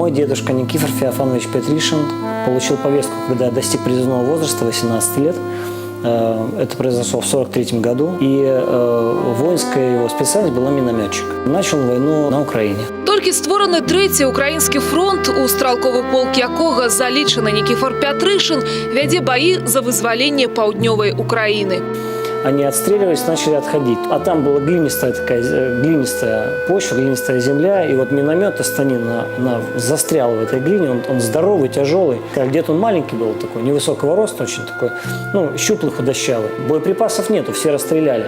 Мой дедушка Никифор Феофанович Петришин получил повестку, когда достиг призывного возраста 18 лет. Э, Это произошло в 43 году. И э, воинская его специальность была минометчик. Начал войну на Украине. Тільки створений третій український фронт, у стралковий полк якого залічений Нікіфор Пятришин, вядзе баі за визволення паўднёвай Украіны. Они отстреливались, начали отходить. А там была глинистая такая, э, глинистая почва, глинистая земля. И вот миномет Астанин на, на- застрял в этой глине. Он, он здоровый, тяжелый. Как Где-то он маленький был такой, невысокого роста, очень такой, ну, щуплый, худощавый. Боеприпасов нету, все расстреляли.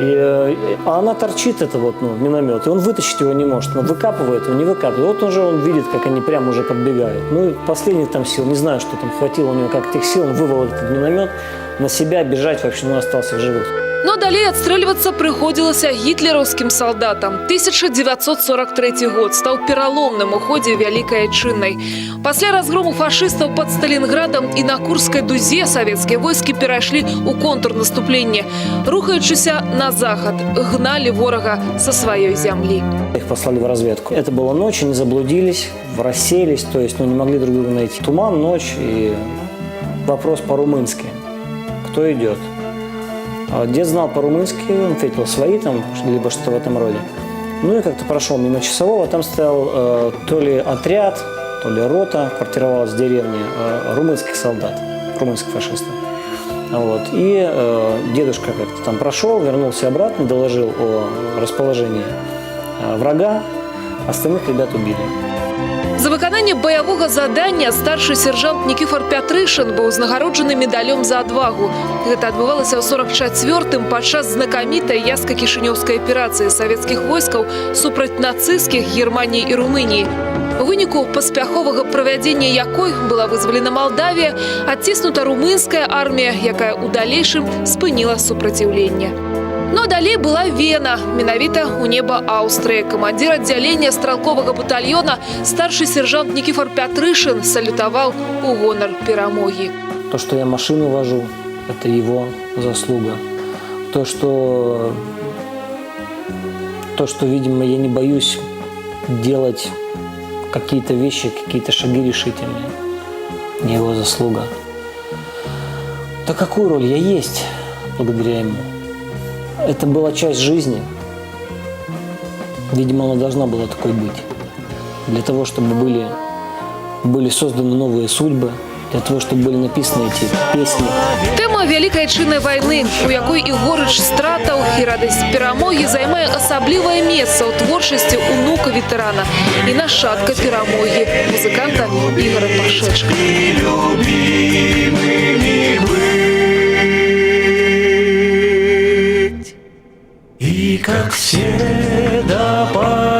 И, э, а она торчит, это вот, ну, миномет, и он вытащить его не может. Он выкапывает его, не выкапывает. Вот он же он видит, как они прямо уже подбегают. Ну, и последних там сил, не знаю, что там хватило у него как тех сил, он вывел этот миномет на себя, бежать вообще, ну, остался в живых. Но далей адстрэльвацца прыходзілася гітлераўскім салдатам. 1943 год стаў пераломным у ходзе вялікай адчыннай. Пасля разгрому фашыстаў пад Сталінградам і на Курскай дузе савецкія войскі перайшлі ў контрнаступленне. Рухаючыся на захад, гналі ворага са сваёй зямлі. Их послали в разведку. Это была ночь, они заблудились, рассеялись, то есть ну, не могли друг друга найти. Туман, ночь и вопрос по-румынски. Кто идет? А Дед знал по-румынски, он ответил свои там, либо что-то в этом роде. Ну и как-то прошел мимо часового, там стоял э, то ли отряд, то ли рота, квартировалась в деревне э, румынских солдат, румынских фашистов. Вот. И э, дедушка как-то там прошел, вернулся обратно, доложил о расположении э, врага, остальных ребят убили. За выкананне баявога задання старшы сержант Нікіфор Пятрышин быў узнагароджаны медалём за адвагу. Гэта адбывалася ў 44-м падчас знакамітай яска-кішынёўскай аперацыі савецкіх войскаў супраць нацысцкіх Германіі і Румыніі. У выніку паспяховага правядзення якой была вызвалена Малдавія, адціснута румынская армія, якая ў далейшым спыніла супраціўленне. Ну а далей была Вена, менавіта у неба Аўстрыі. Камандзір аддзялення стралковага батальёна старшы сержант Нікіфор Пятрышин салютаваў у гонар перамогі. То, что я машину вожу, это его заслуга. То, что, то, что, видимо, я не боюсь делать какие-то вещи, какие-то шаги решительные, не его заслуга. Да какую роль я есть благодаря ему? Это была часть жизни. Видимо, она должна была такой быть. Для того, чтобы были, были созданы новые судьбы, для того, чтобы были написаны эти песни. Тэма вялікай чыннай вайны, у якой і горыч стратаў і радасць перамогі займае асаблівае месца ў творчасці унука ветэрана і нашчадка перамогі музыканта Ігора Пашэчка. Все до